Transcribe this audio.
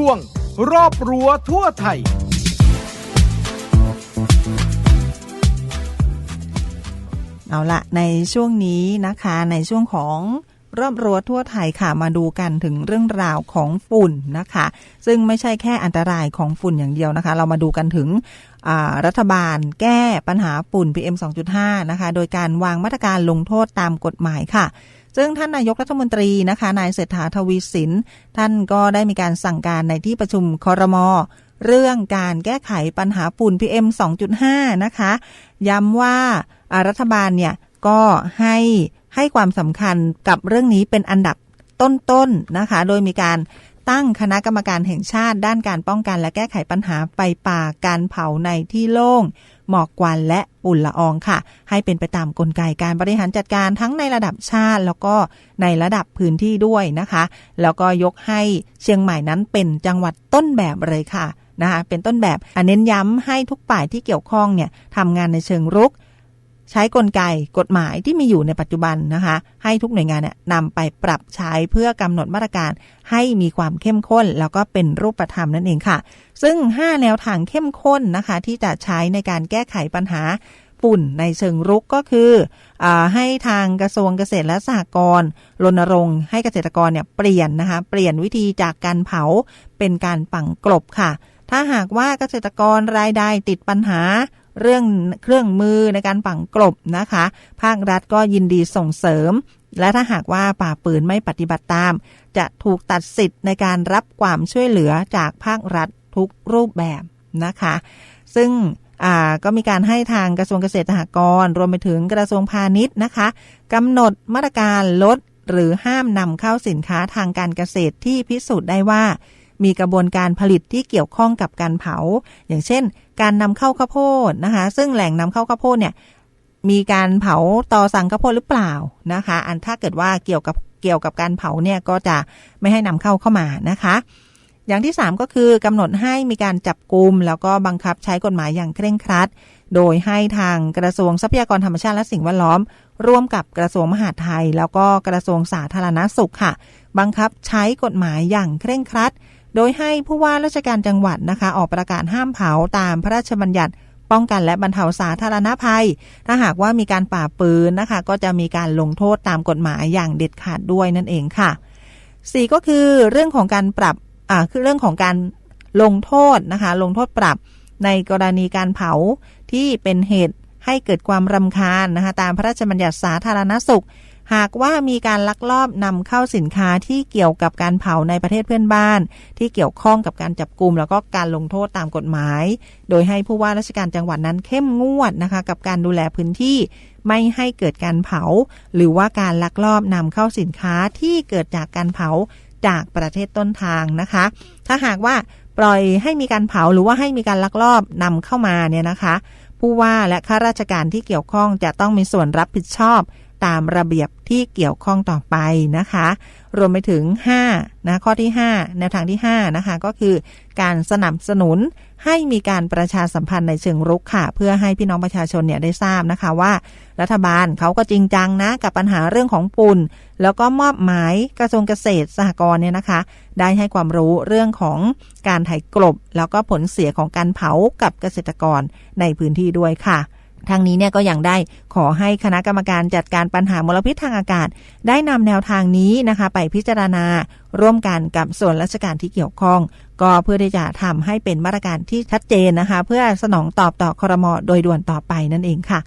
ช่วง รอบรั้วทั่วไทย เอาละในช่วงนี้นะคะในช่วงของรอบรั้วทั่วไทยค่ะมาดูกันถึงเรื่องราวของฝุ่นนะคะ ซึ่งไม่ใช่แค่อันตรายของฝุ่นอย่างเดียวนะคะ เรามาดูกันถึงรัฐบาลแก้ปัญหาฝุ่น PM 2.5 นะคะ โดยการวางมาตรการลงโทษตามกฎหมายค่ะ ซึ่งท่านนายกรัฐมนตรีนะคะนายเศรษฐาทวีสิน ท่านก็ได้มีการสั่งการในที่ประชุมคอรมอเรื่องการแก้ไขปัญหาฝุ่น PM 2.5 นะคะ ย้ำว่ารัฐบาลเนี่ยก็ให้ให้ความสำคัญกับเรื่องนี้เป็นอันดับต้นๆนนะคะ โดยมีการตั้งคณะกรรมการแห่งชาติด้านการป้องกันและแก้ไขปัญหาไฟป่าการเผาในที่โล่ง หมอกควันและฝุ่นละอองค่ะ ให้เป็นไปตามกลไกการบริหารจัดการทั้งในระดับชาติ แล้วก็ในระดับพื้นที่ด้วยนะคะ แล้วก็ยกให้เชียงใหม่นั้นเป็นจังหวัดต้นแบบเลยค่ะนะคะเป็นต้นแบบเน้นย้ำให้ทุกฝ่ายที่เกี่ยวข้องเนี่ยทำงานในเชิงรุก ใช้กลไกกฎหมายที่มีอยู่ในปัจจุบันนะคะ ให้ทุกหน่วยงานเนี่ยนำไปปรับใช้เพื่อกำหนดมาตรการให้มีความเข้มข้น แล้วก็เป็นรูปธรรมนั่นเองค่ะ ซึ่ง 5 แนวทางเข้มข้นนะคะ ที่จะใช้ในการแก้ไขปัญหาฝุ่นในเชิงรุกก็คืออให้ทางกระทรวงเกษตรและสหกรณ์รณรงค์ให้เกษตรกรเนี่ยเปลี่ยนนะคะเปลี่ยนวิธีจากการเผาเป็นการฝังกลบค่ะ ถ้าหากว่าเกษตรกรรายได้ติดปัญหา เรื่องเครื่องมือในการฝังกลบนะคะ ภาครัฐก็ยินดีส่งเสริม และถ้าหากว่าป่าปืนไม่ปฏิบัติตาม จะถูกตัดสิทธิ์ในการรับความช่วยเหลือจากภาครัฐทุกรูปแบบนะคะ ซึ่งก็มีการให้ทางกระทรวงเกษตรหกรณ์รวมไปถึงกระทรวงพาณิชย์นะคะกำหนดมาตรการลดหรือห้ามนำเข้าสินค้าทางการเกษตรที่พิสูจน์ได้ว่า มีกระบวนการผลิตที่เกี่ยวข้องกับการเผา อย่างเช่น การนำเข้าข้าวโพดนะคะ ซึ่งแหล่งนำเข้าข้าวโพดเนี่ยมีการเผาต่อสั่งข้าวโพดหรือเปล่านะคะ อันถ้าเกิดว่าเกี่ยวกับเกี่ยวกับการเผาเนี่ยก็จะไม่ให้นำเข้าเข้ามานะคะอย่างที่ 3 ก็คือกำหนดให้มีการจับกลุ่มแล้วก็บังคับใช้กฎหมายอย่างเคร่งครัด โดยให้ทางกระทรวงทรัพยากรธรรมชาติและสิ่งแวดล้อม ร่วมกับกระทรวงมหาดไทย แล้วก็กระทรวงสาธารณสุขค่ะ บังคับใช้กฎหมายอย่างเคร่งครัด โดยให้ผู้ว่าราชการจังหวัดนะคะ ออกประกาศห้ามเผาตามพระราชบัญญัติ ป้องกันและบรรเทาสาธารณภัย ถ้าหากว่ามีการป่าปืนนะคะ ก็จะมีการลงโทษตามกฎหมายอย่างเด็ดขาดด้วยนั่นเองค่ะสี่ก็คือเรื่องของการปรับอ่าคือเรื่องของการลงโทษนะคะ ลงโทษปรับในกรณีการเผาที่เป็นเหตุ ให้เกิดความรำคาญนะคะตามพระราชบัญญัติสาธารณสุข หากว่ามีการลักลอบนำเข้าสินค้าที่เกี่ยวกับการเผาในประเทศเพื่อนบ้าน ที่เกี่ยวข้องกับการจับกลุ่มแล้วก็การลงโทษตามกฎหมาย โดยให้ผู้ว่าราชการจังหวัดนั้นเข้มงวดนะคะกับการดูแลพื้นที่ไม่ให้เกิดการเผา หรือว่าการลักลอบนำเข้าสินค้าที่เกิดจากการเผาจากประเทศต้นทางนะคะ ถ้าหากว่าปล่อยให้มีการเผาหรือว่าให้มีการลักลอบนำเข้ามาเนี่ยนะคะ ผู้ว่าและข้าราชการที่เกี่ยวข้องจะต้องมีส่วนรับผิดชอบ ตามระเบียบที่เกี่ยวข้องต่อไปนะคะ รวมไปถึง5นะข้อที่ 5 แนวทางที่ 5 นะคะ ก็คือการสนับสนุนให้มีการประชาสัมพันธ์ในเชิงรุกค่ะ เพื่อให้พี่น้องประชาชนเนี่ยได้ทราบนะคะว่า รัฐบาลเขาก็จริงจังนะ กับปัญหาเรื่องของปุ่น แล้วก็มอบหมายกระทรวงเกษตรสหกรณ์เนี่ยนะคะ ได้ให้ความรู้เรื่องของการไถกลบ แล้วก็ผลเสียของการเผากับเกษตรกรในพื้นที่ด้วยค่ะ ทางนี้เนี่ยก็ยังได้ขอให้คณะกรรมการจัดการปัญหามลพิษทางอากาศ ได้นำแนวทางนี้นะคะ ไปพิจารณาร่วมกันกับส่วนราชการที่เกี่ยวข้อง ก็เพื่อที่จะทำให้เป็นมาตรการที่ชัดเจนนะคะ เพื่อสนองตอบต่อครมโดยด่วนต่อไปนั่นเองค่ะ